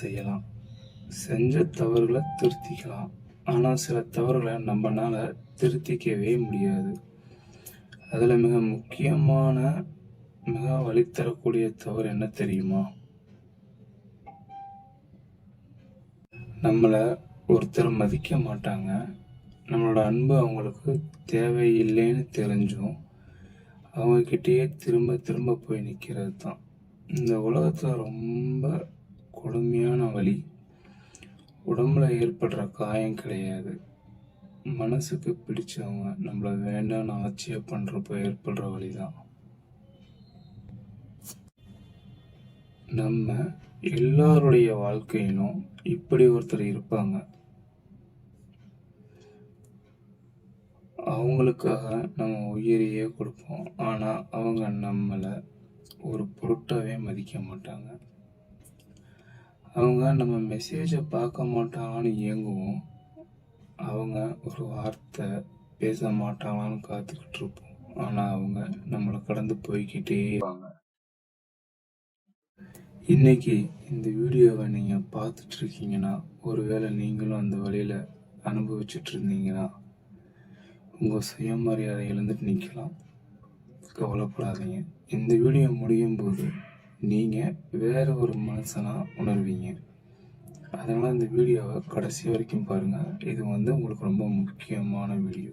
செய்யலாம். செஞ்ச தவறுகளை திருத்திக்கலாம். ஆனால் சில தவறுகளை நம்மளால் திருத்திக்கவே முடியாது. அதில் மிக முக்கியமான மிக வழி தரக்கூடிய தவறு என்ன தெரியுமா? நம்மளை ஒருத்தர் மதிக்க மாட்டாங்க. நம்மளோட அன்பு அவங்களுக்கு தேவையில்லைன்னு தெரிஞ்சும் அவங்கக்கிட்டேயே திரும்ப திரும்ப போய் நிற்கிறது தான் இந்த உலகத்தில் ரொம்ப கொடுமையான வலி உடம்புல ஏற்படுற காயம் கிடையாது. மனசுக்கு பிடிச்சவங்க நம்மளை வேண்டாம்னு ஆட்சியை பண்ணுறப்ப ஏற்படுற வழி தான் நம்ம எல்லாருடைய வாழ்க்கையிலும் இப்படி ஒருத்தர் இருப்பாங்க. அவங்களுக்காக நம்ம உயிரையே கொடுப்போம். ஆனால் அவங்க நம்மளை ஒரு பொருட்டாவே மதிக்க மாட்டாங்க. அவங்க நம்ம மெசேஜை பார்க்க மாட்டாங்கன்னு இயங்குவோம். அவங்க ஒரு வார்த்தை பேச மாட்டாங்களான்னு காத்துக்கிட்டு இருப்போம். ஆனால் அவங்க நம்மளை கடந்து போய்கிட்டே இருப்பாங்க. இன்னைக்கு இந்த வீடியோவை நீங்கள் பார்த்துட்டு இருக்கீங்கன்னா ஒருவேளை நீங்களும் அந்த வழியில் அனுபவிச்சுட்டு இருந்தீங்கன்னா உங்கள் சுயமரியாதை இழந்துட்டு நிற்கலாம் கவலைப்படாதீங்க. இந்த வீடியோ முடியும் போது நீங்கள் வேறு ஒரு மனுஷனாக உணர்வீங்க. அதனால் இந்த வீடியோவை கடைசி வரைக்கும் பாருங்கள் இது வந்து உங்களுக்கு ரொம்ப முக்கியமான வீடியோ.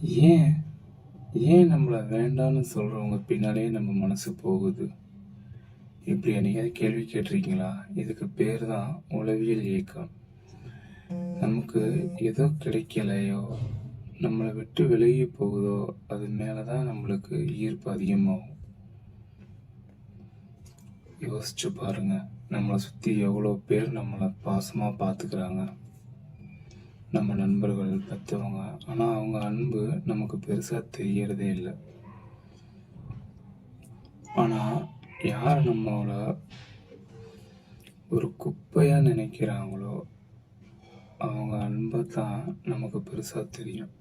ஏன்? ஏன் நம்மளை வேண்டாம்னு சொல்கிறவங்க பின்னாலே நம்ம மனசு போகுது? இப்படி என்னைக்காவது கேள்வி கேட்டிருக்கீங்களா? இதுக்கு பேர் தான் உளவியல் இயக்கம். நமக்கு ஏதோ கிடைக்கலையோ நம்மளை விட்டு விலகி போகுதோ அது மேலே தான் நம்மளுக்கு ஈர்ப்பு அதிகமாகும். யோசிச்சு பாருங்க. நம்மளை சுற்றி எவ்வளோ பேர் நம்மளை பாசமாக பார்த்துக்கிறாங்க நம்ம நண்பர்கள் பெற்றவங்க ஆனால் அவங்க அன்பு நமக்கு பெருசாக தெரியறதே இல்லை. ஆனால் யார் நம்மள ஒரு குப்பையாக நினைக்கிறாங்களோ அவங்க அன்பை தான் நமக்கு பெருசாக தெரியும்.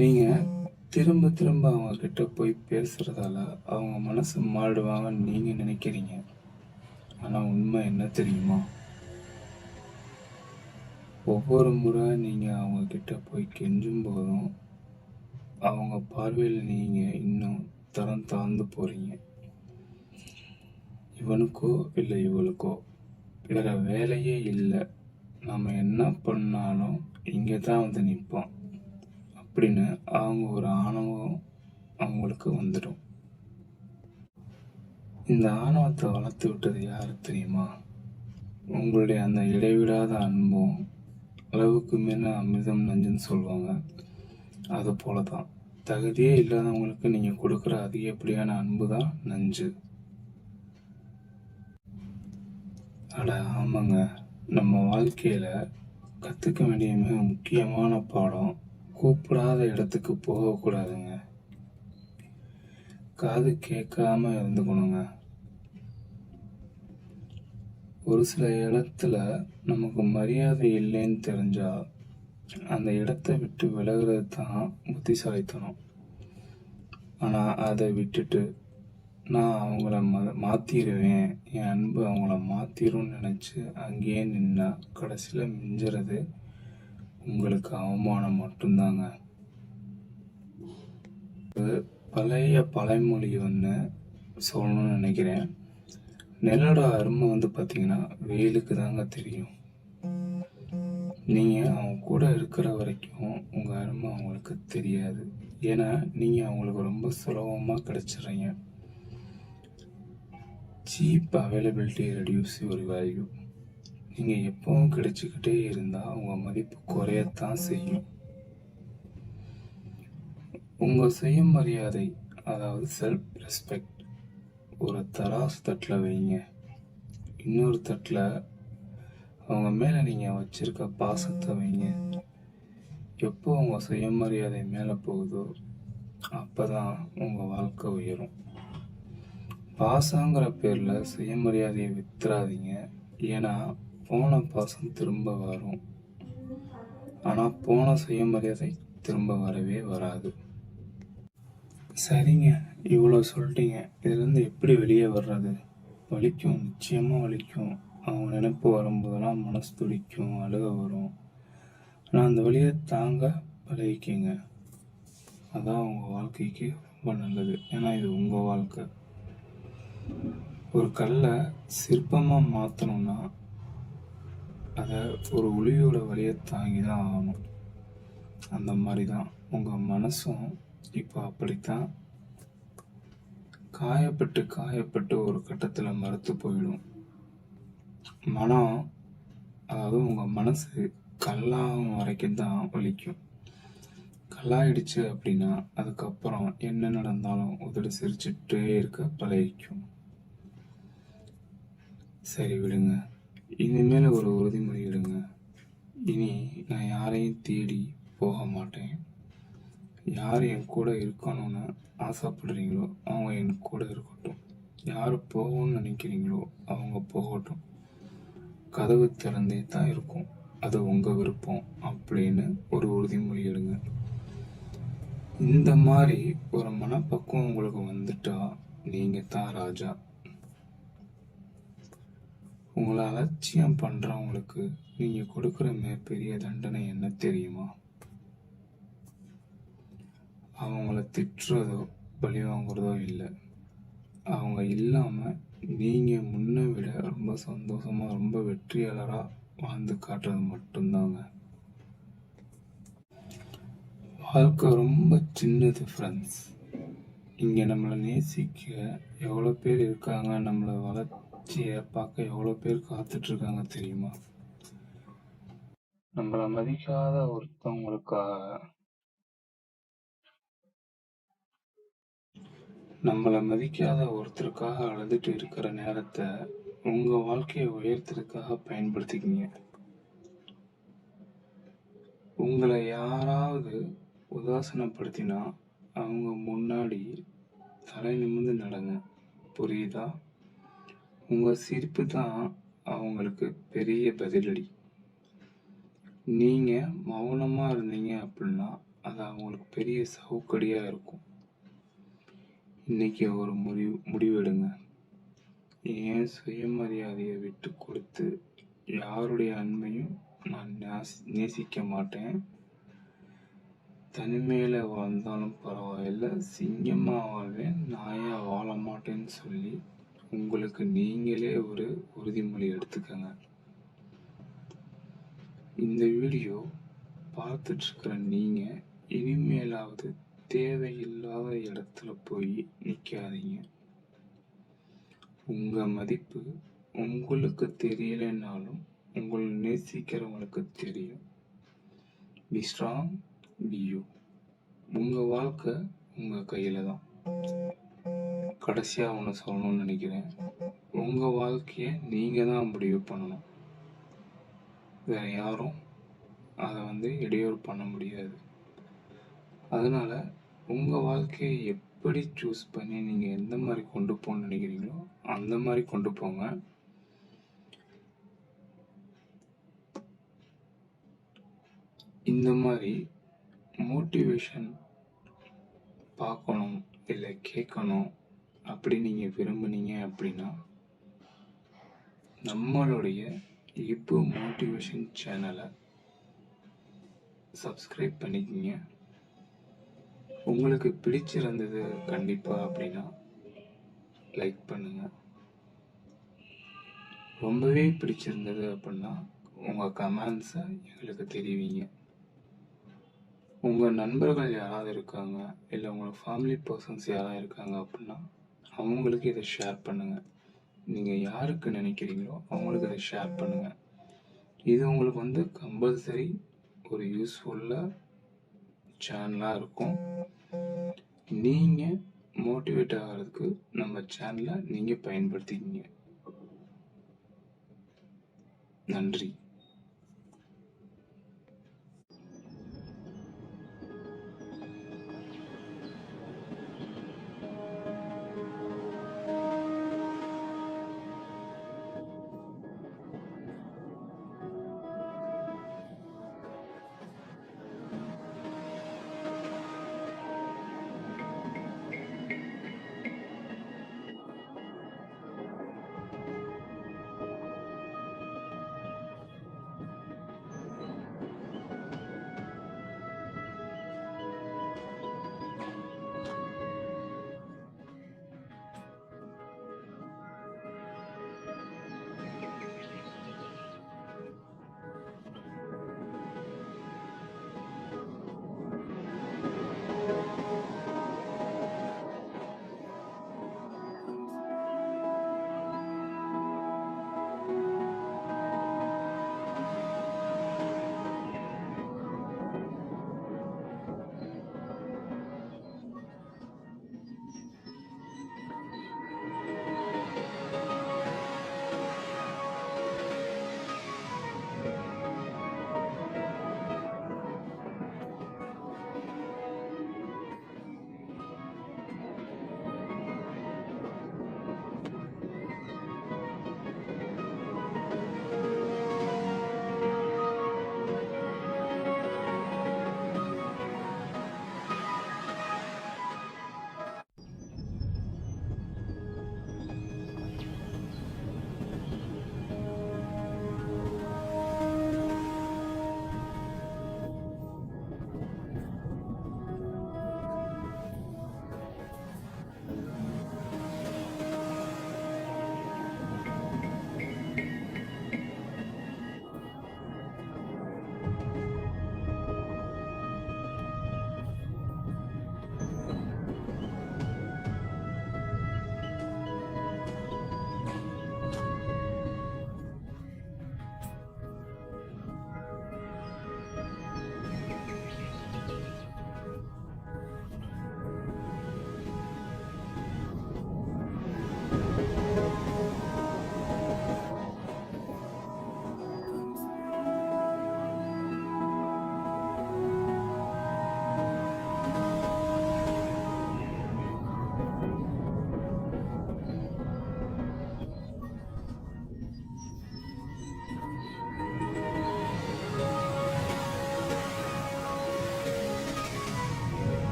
நீங்கள் திரும்ப திரும்ப அவங்க கிட்ட போய் பேசுறதால அவங்க மனசு மாடுவாங்கன்னு நீங்கள் நினைக்கிறீங்க. ஆனால் உண்மை என்ன தெரியுமா? ஒவ்வொரு முறை நீங்கள் அவங்க கிட்ட போய் கெஞ்சும் போதும் அவங்க பார்வையில் நீங்கள் இன்னும் தரம் தாழ்ந்து போகிறீங்க இவனுக்கோ இல்லை இவளுக்கோ வேற வேலையே இல்லை. நம்ம என்ன பண்ணாலும் இங்கே தான் வந்து நிற்போம் அப்படின்னு அவங்க ஒரு ஆணவம் அவங்களுக்கு வந்துடும். இந்த ஆணவத்தை வளர்த்து விட்டது யாரு தெரியுமா? உங்களுடைய அந்த இடைவிடாத அன்பும் அளவுக்கு மேல அமிர்தம் நஞ்சுன்னு சொல்லுவாங்க. அது போல தான் தகுதியே இல்லாதவங்களுக்கு நீங்கள் கொடுக்குற அதிகப்படியான அன்பு தான் நஞ்சு. அட ஆமாங்க. நம்ம வாழ்க்கையில் கற்றுக்க வேண்டிய மிக முக்கியமான பாடம் கூப்பிடாத இடத்துக்கு போகக்கூடாதுங்க. காது கேட்காம இருந்துக்கணுங்க. ஒரு சில இடத்துல நமக்கு மரியாதை இல்லைன்னு தெரிஞ்சா அந்த இடத்த விட்டு விலகிறது தான் புத்திசாலித்தனம். ஆனால் அதை விட்டுட்டு நான் அவங்கள ம மாற்றிடுவேன் என் அன்பு அவங்கள மாற்றிரும்னு நினச்சி அங்கேயே நின்னா கடைசியில் மிஞ்சுறது உங்களுக்கு அவமானம் மட்டும்தாங்க. பழைய பழமொழி ஒன்று சொல்லணும்னு நினைக்கிறேன். நெல்லோட அருமை வந்து பார்த்தீங்கன்னா வெயிலுக்கு தாங்க தெரியும். நீங்கள் அவங்க கூட இருக்கிற வரைக்கும் உங்கள் அருமை அவங்களுக்கு தெரியாது. ஏன்னா நீங்கள் அவங்களுக்கு ரொம்ப சுலபமாக கிடைச்சிடுறீங்க. சீப் அவைலபிலிட்டி ரெடியூஸ் ஒரு வேல்யூ. நீங்கள் எப்பவும் கிடைச்சிக்கிட்டே இருந்தால் உங்கள் மதிப்பு குறையத்தான் செய்யும். உங்கள் சுயமரியாதை அதாவது செல்ஃப் ரெஸ்பெக்ட் ஒரு தராசு தட்டில் வைங்க. இன்னொரு தட்டில் அவங்க மேலே நீங்கள் வச்சுருக்க பாசத்தை வைங்க. எப்போ உங்கள் சுயமரியாதை மேலே போகுதோ அப்போ தான் உங்கள் வாழ்க்கை உயரும். பாசங்கிற பேரில் சுயமரியாதையை வித்துறாதீங்க. ஏன்னா போன பாசம் திரும்ப வரும். ஆனால் போன சுயமரியாதை திரும்ப வரவே வராது. சரிங்க இவ்வளோ சொல்லிட்டீங்க. இதுலேருந்து எப்படி வெளியே வர்றது? வலிக்கும் நிச்சயமாக வலிக்கும். அவங்க நினைப்பு வரும்போதெல்லாம் மனசு துடிக்கும் அழுக வரும். ஆனால் அந்த வழியை தாங்க பழகிக்கங்க. அதான் உங்கள் வாழ்க்கைக்கு ரொம்ப நல்லது. ஏன்னா இது உங்கள் வாழ்க்கை. ஒரு கல்லை சிற்பமாக மாற்றணும்னா அதை ஒரு ஒளியோட வழியை தாங்கி தான் ஆகணும். அந்த மாதிரி தான் உங்கள் மனசும் இப்போ அப்படித்தான். காயப்பட்டு காயப்பட்டு ஒரு கட்டத்தில் மறுத்து போயிடும். மனம் அதாவது உங்கள் மனசு கல்லாகும் வரைக்கும் தான் வலிக்கும் கல்லாயிடுச்சு அப்படின்னா அதுக்கப்புறம் என்ன நடந்தாலும் உதடு சிரிச்சுட்டே இருக்க பழகிக்கும். சரி விடுங்க. இனிமேல் ஒரு உறுதிமொழி எடுங்க. இனி நான் யாரையும் தேடி போக மாட்டேன். யார் என் கூட இருக்கணும்னு ஆசைப்படுறீங்களோ அவங்க என் கூட இருக்கட்டும். யார் போகணும்னு நினைக்கிறீங்களோ அவங்க போகட்டும். கதவு திறந்தே தான் இருக்கும். அது உங்கள் விருப்பம் அப்படின்னு ஒரு உறுதிமொழி எடுங்க. இந்த மாதிரி ஒரு மனப்பக்குவம் உங்களுக்கு வந்துட்டா நீங்கள் தான் ராஜா. உங்களை அலட்சியம் பண்ணுறவங்களுக்கு நீங்கள் கொடுக்குற மிகப்பெரிய தண்டனை என்ன தெரியுமா? அவங்கள திட்டுறதோ பழி வாங்குறதோ இல்லை. அவங்க இல்லாமல் நீங்கள் முன்ன விட ரொம்ப சந்தோஷமாக ரொம்ப வெற்றியாளராக வாழ்ந்து காட்டுறது மட்டும்தாங்க. வாழ்க்கை ரொம்ப சின்னது ஃப்ரெண்ட்ஸ் இங்கே நம்மளை நேசிக்க எவ்வளோ பேர் இருக்காங்க நம்மளை வளர்ச்சியை பார்க்க எவ்வளோ பேர் காத்துட்ருக்காங்க தெரியுமா? நம்மளை மதிக்காத ஒருத்தவங்களுக்காக நம்மளை மதிக்காத ஒருத்தருக்காக அழுதுட்டு இருக்கிற நேரத்தை உங்கள் வாழ்க்கையை உயர்த்துறதுக்காக பயன்படுத்திக்கிங்க. உங்களை யாராவது உதாசனப்படுத்தினா அவங்க முன்னாடி தலை நிமிர்ந்து நடங்க. புரியுதா? உங்கள் சிரிப்பு தான் அவங்களுக்கு பெரிய பதிலடி. நீங்கள் மௌனமாக இருந்தீங்க அப்படின்னா அது அவங்களுக்கு பெரிய சவுக்கடியாக இருக்கும். இன்னைக்கு ஒரு முடிவு முடிவெடுங்க. ஏன் சுயமரியாதையை விட்டு கொடுத்து யாருடைய அன்பையும் நான் நேசி நேசிக்க மாட்டேன். தனிமையில் வாழ்ந்தாலும் பரவாயில்ல சிங்கமாக வாழ்வேன் நாயாக வாழ மாட்டேன்னு சொல்லி உங்களுக்கு நீங்களே ஒரு உறுதிமொழி எடுத்துக்கங்க. இந்த வீடியோ பார்த்துட்ருக்கிற நீங்கள் இனிமேலாவது தேவையில்லாத இடத்துல போய் நிற்காதீங்க உங்கள் மதிப்பு உங்களுக்கு தெரியலைன்னாலும் உங்களை நேசிக்கிறவங்களுக்கு தெரியும். பி ஸ்ட்ராங் பி யூ உங்கள் வாழ்க்கை உங்கள் கையில் தான் கடைசியாக ஒன்று சொல்லணும்னு நினைக்கிறேன். உங்கள் வாழ்க்கையை நீங்கள் தான் முடிவு பண்ணணும். வேறு யாரும் அதை வந்து இடையூறு பண்ண முடியாது. அதனால் உங்கள் வாழ்க்கையை எப்படி சூஸ் பண்ணி நீங்கள் எந்த மாதிரி கொண்டு போகணும்னு நினைக்கிறீங்களோ அந்த மாதிரி கொண்டு போங்க. இந்த மாதிரி மோட்டிவேஷன் பார்க்கணும் இல்லை கேட்கணும். அப்படி நீங்கள் விரும்புனீங்க அப்படின்னா நம்மளுடைய இப்போ மோட்டிவேஷன் சேனலை சப்ஸ்கிரைப் பண்ணிக்கிங்க. உங்களுக்கு பிடிச்சிருந்தது கண்டிப்பாக அப்படின்னா லைக் பண்ணுங்கள் ரொம்பவே பிடிச்சிருந்தது அப்படின்னா உங்கள் கமெண்ட்ஸை எங்களுக்கு தெரிவிங்க. உங்கள் நண்பர்கள் யாராவது இருக்காங்க இல்லை உங்கள் ஃபேமிலி பர்சன்ஸ் யாராவது இருக்காங்க அப்படின்னா அவங்களுக்கு இதை ஷேர் பண்ணுங்கள் நீங்கள் யாருக்கு நினைக்கிறீங்களோ அவங்களுக்கு இதை ஷேர் பண்ணுங்கள் இது உங்களுக்கு வந்து கம்பல்சரி ஒரு யூஸ்ஃபுல்லாக சேனலாக இருக்கும். நீங்கள் மோட்டிவேட் ஆகிறதுக்கு நம்ம சேனலை நீங்கள் பயன்படுத்திக்கிங்க. நன்றி.